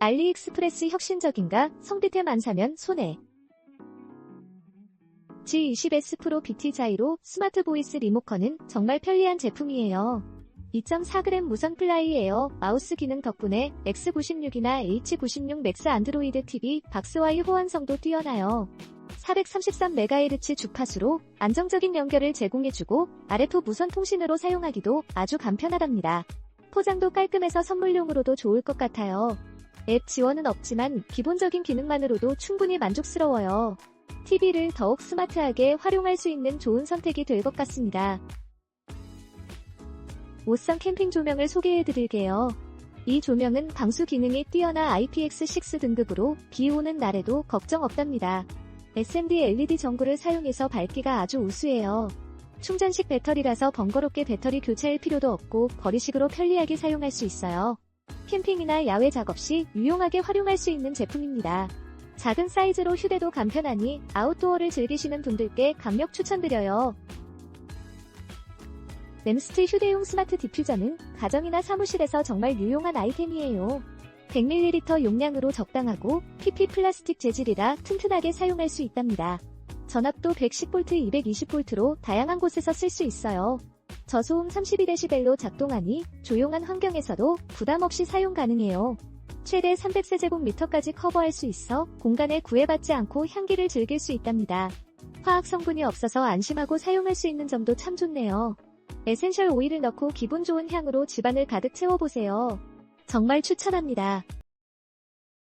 알리익스프레스 혁신적인가? 성비템 안 사면 손해. G20S 프로 BT 자이로 스마트 보이스 리모컨은 정말 편리한 제품이에요. 2.4g 무선 플라이 에어 마우스 기능 덕분에 X96이나 H96 맥스 안드로이드 TV 박스와의 호환성도 뛰어나요. 433MHz 주파수로 안정적인 연결을 제공해주고 RF 무선 통신으로 사용하기도 아주 간편하답니다. 포장도 깔끔해서 선물용으로도 좋을 것 같아요. 앱 지원은 없지만 기본적인 기능만으로도 충분히 만족스러워요. TV를 더욱 스마트하게 활용할 수 있는 좋은 선택이 될 것 같습니다. 옷선 캠핑 조명을 소개해드릴게요. 이 조명은 방수 기능이 뛰어나 IPX6 등급으로 비 오는 날에도 걱정 없답니다. SMD LED 전구를 사용해서 밝기가 아주 우수해요. 충전식 배터리라서 번거롭게 배터리 교체할 필요도 없고 거리식으로 편리하게 사용할 수 있어요. 캠핑이나 야외 작업 시 유용하게 활용할 수 있는 제품입니다. 작은 사이즈로 휴대도 간편하니 아웃도어를 즐기시는 분들께 강력 추천드려요. 램스트 휴대용 스마트 디퓨저는 가정이나 사무실에서 정말 유용한 아이템이에요. 100ml 용량으로 적당하고 PP 플라스틱 재질이라 튼튼하게 사용할 수 있답니다. 전압도 110V, 220V로 다양한 곳에서 쓸 수 있어요. 저소음 32dB로 작동하니 조용한 환경에서도 부담 없이 사용 가능해요. 최대 300세제곱미터까지 커버할 수 있어 공간에 구애받지 않고 향기를 즐길 수 있답니다. 화학 성분이 없어서 안심하고 사용할 수 있는 점도 참 좋네요. 에센셜 오일을 넣고 기분 좋은 향으로 집안을 가득 채워보세요. 정말 추천합니다.